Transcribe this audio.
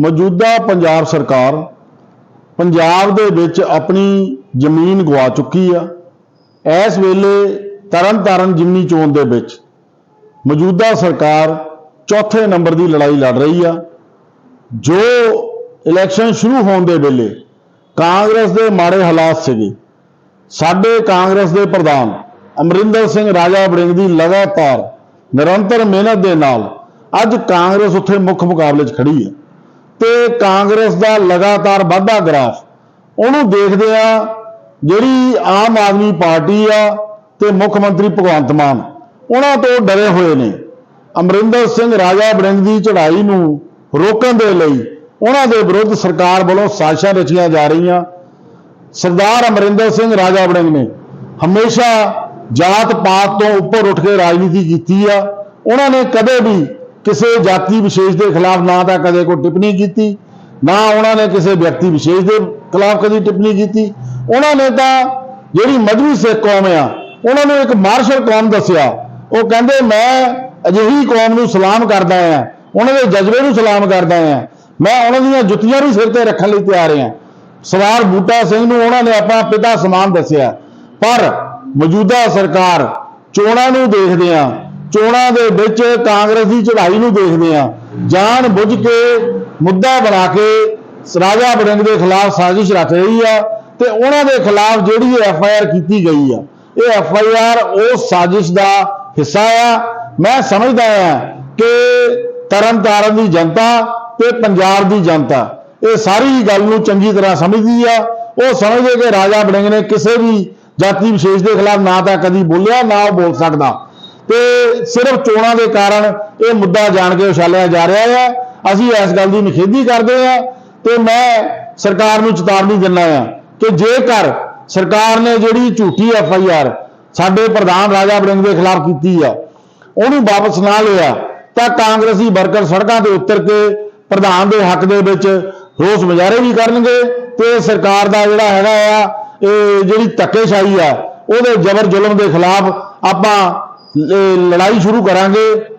ਮੌਜੂਦਾ ਪੰਜਾਬ ਸਰਕਾਰ ਪੰਜਾਬ ਦੇ ਵਿੱਚ ਆਪਣੀ ਜ਼ਮੀਨ ਗਵਾ ਚੁੱਕੀ ਆ। ਇਸ ਵੇਲੇ ਤਰਨਤਾਰਨ ਜਿਮਨੀ ਚੋਣ ਦੇ ਵਿੱਚ ਮੌਜੂਦਾ ਸਰਕਾਰ ਚੌਥੇ ਨੰਬਰ ਦੀ ਲੜਾਈ ਲੜ ਰਹੀ ਆ। ਜੋ ਇਲੈਕਸ਼ਨ ਸ਼ੁਰੂ ਹੋਣ ਦੇ ਵੇਲੇ ਕਾਂਗਰਸ ਦੇ ਮਾੜੇ ਹਾਲਾਤ ਸੀਗੇ। ਸਾਡੇ ਕਾਂਗਰਸ ਦੇ ਪ੍ਰਧਾਨ ਅਮਰਿੰਦਰ ਸਿੰਘ ਰਾਜਾ ਵੜਿੰਗ ਦੀ ਲਗਾਤਾਰ ਨਿਰੰਤਰ ਮਿਹਨਤ ਦੇ ਨਾਲ ਅੱਜ ਕਾਂਗਰਸ ਉੱਥੇ ਮੁੱਖ ਮੁਕਾਬਲੇ 'ਚ ਖੜੀ ਹੈ। ਤੇ ਕਾਂਗਰਸ ਦਾ ਲਗਾਤਾਰ ਵਾਧਾ ਗ੍ਰਾਫ, ਉਹਨੂੰ ਦੇਖਦੇ ਆ ਜਿਹੜੀ ਆਮ ਆਦਮੀ ਪਾਰਟੀ ਆ ਤੇ ਮੁੱਖ ਮੰਤਰੀ ਭਗਵੰਤ ਮਾਨ, ਉਹਨਾਂ ਤੋਂ ਡਰੇ ਹੋਏ ਨੇ। ਅਮਰਿੰਦਰ ਸਿੰਘ ਰਾਜਾ ਬੜਿੰਗ ਦੀ ਚੜ੍ਹਾਈ ਨੂੰ ਰੋਕਣ ਦੇ ਲਈ ਉਹਨਾਂ ਦੇ ਵਿਰੁੱਧ ਸਰਕਾਰ ਵੱਲੋਂ ਸਾਜ਼ਿਸ਼ਾਂ ਰਚੀਆਂ ਜਾ ਰਹੀਆਂ। ਸਰਦਾਰ ਅਮਰਿੰਦਰ ਸਿੰਘ ਰਾਜਾ ਬੜਿੰਗ ਨੇ ਹਮੇਸ਼ਾ ਜਾਤ ਪਾਤ ਤੋਂ ਉੱਪਰ ਉੱਠ ਕੇ ਰਾਜਨੀਤੀ ਕੀਤੀ ਆ। ਉਹਨਾਂ ਨੇ ਕਦੇ ਵੀ ਕਿਸੇ ਜਾਤੀ ਵਿਸ਼ੇਸ਼ ਦੇ ਖਿਲਾਫ ਨਾ ਤਾਂ ਕਦੇ ਕੋਈ ਟਿੱਪਣੀ ਕੀਤੀ, ਨਾ ਉਹਨਾਂ ਨੇ ਕਿਸੇ ਵਿਅਕਤੀ ਵਿਸ਼ੇਸ਼ ਦੇ ਖਿਲਾਫ ਕਦੀ ਟਿੱਪਣੀ ਕੀਤੀ। ਉਹਨਾਂ ਨੇ ਤਾਂ ਜਿਹੜੀ ਮਜਬੀ ਸਿੱਖ ਕੌਮ ਆ, ਉਹਨਾਂ ਨੂੰ ਇੱਕ ਮਾਰਸ਼ਲ ਕੌਮ ਦੱਸਿਆ। ਉਹ ਕਹਿੰਦੇ, ਮੈਂ ਅਜਿਹੀ ਕੌਮ ਨੂੰ ਸਲਾਮ ਕਰਦਾ ਆ, ਉਹਨਾਂ ਦੇ ਜਜ਼ਬੇ ਨੂੰ ਸਲਾਮ ਕਰਦਾ ਆ। ਮੈਂ ਉਹਨਾਂ ਦੀਆਂ ਜੁੱਤੀਆਂ ਵੀ ਸਿਰ ਤੇ ਰੱਖਣ ਲਈ ਤਿਆਰ ਆ। ਸਵਾਰ ਬੂਟਾ ਸਿੰਘ ਨੂੰ ਉਹਨਾਂ ਨੇ ਆਪਣਾ ਪਿਤਾ ਸਮਾਨ ਦੱਸਿਆ। ਪਰ ਮੌਜੂਦਾ ਸਰਕਾਰ ਚੋਣਾਂ ਨੂੰ ਦੇਖਦੇ ਆ ਚੋਣਾਂ ਦੇ ਵਿੱਚ ਕਾਂਗਰਸ ਦੀ ਚੜ੍ਹਾਈ ਨੂੰ ਦੇਖਦੇ ਆ ਜਾਣ ਬੁੱਝ ਕੇ ਮੁੱਦਾ ਬਣਾ ਕੇ ਰਾਜਾ ਵੜਿੰਗ ਦੇ ਖਿਲਾਫ ਸਾਜ਼ਿਸ਼ ਰਚ ਰਹੀ ਆ ਤੇ ਉਹਨਾਂ ਦੇ ਖਿਲਾਫ ਜਿਹੜੀ ਐਫ ਆਈ ਆਰ ਕੀਤੀ ਗਈ ਆ। ਇਹ ਐਫ ਆਈ ਆਰ ਉਸ ਸਾਜ਼ਿਸ਼ ਦਾ ਹਿੱਸਾ ਆ। ਮੈਂ ਸਮਝਦਾ ਆ ਕਿ ਤਰਨਤਾਰਨ ਦੀ ਜਨਤਾ ਤੇ ਪੰਜਾਬ ਦੀ ਜਨਤਾ ਇਹ ਸਾਰੀ ਗੱਲ ਨੂੰ ਚੰਗੀ ਤਰ੍ਹਾਂ ਸਮਝਦੀ ਆ। ਉਹ ਸਮਝਦੇ ਕਿ ਰਾਜਾ ਵੜਿੰਗ ਨੇ ਕਿਸੇ ਵੀ ਜਾਤੀ ਵਿਸ਼ੇਸ਼ ਦੇ ਖਿਲਾਫ ਨਾ ਤਾਂ ਕਦੀ ਬੋਲਿਆ, ਨਾ ਉਹ ਬੋਲ ਸਕਦਾ। ਤੇ ਸਿਰਫ ਚੋਣਾਂ ਦੇ ਕਾਰਨ ਇਹ ਮੁੱਦਾ ਜਾਣ ਕੇ ਉਛਾਲਿਆ ਜਾ ਰਿਹਾ ਹੈ ਅਸੀਂ ਇਸ ਗੱਲ ਦੀ ਨਿਖੇਧੀ ਕਰਦੇ ਹਾਂ ਤੇ ਮੈਂ ਸਰਕਾਰ ਨੂੰ ਚੇਤਾਵਨੀ ਦਿੰਦਾ ਹਾਂ ਕਿ ਜੇਕਰ ਸਰਕਾਰ ਨੇ ਜਿਹੜੀ ਝੂਠੀ ਐਫ ਆਈ ਆਰ ਸਾਡੇ ਪ੍ਰਧਾਨ ਰਾਜਾ ਵੜਿੰਗ ਦੇ ਖਿਲਾਫ ਕੀਤੀ ਆ, ਉਹਨੂੰ ਵਾਪਸ ਨਾ ਲਿਆ, ਤਾਂ ਕਾਂਗਰਸੀ ਵਰਕਰ ਸੜਕਾਂ ਤੇ ਉਤਰ ਕੇ ਪ੍ਰਧਾਨ ਦੇ ਹੱਕ ਦੇ ਵਿੱਚ ਰੋਸ ਮੁਜ਼ਾਹਰੇ ਵੀ ਕਰਨਗੇ ਤੇ ਸਰਕਾਰ ਦਾ ਜਿਹੜਾ ਹੈਗਾ ਆ, ਇਹ ਜਿਹੜੀ ਧੱਕੇਸ਼ਾਹੀ ਆ, ਉਹਦੇ ਜ਼ਬਰ ਜ਼ੁਲਮ ਦੇ ਖਿਲਾਫ ਆਪਾਂ ਲੜਾਈ ਸ਼ੁਰੂ ਕਰਾਂਗੇ।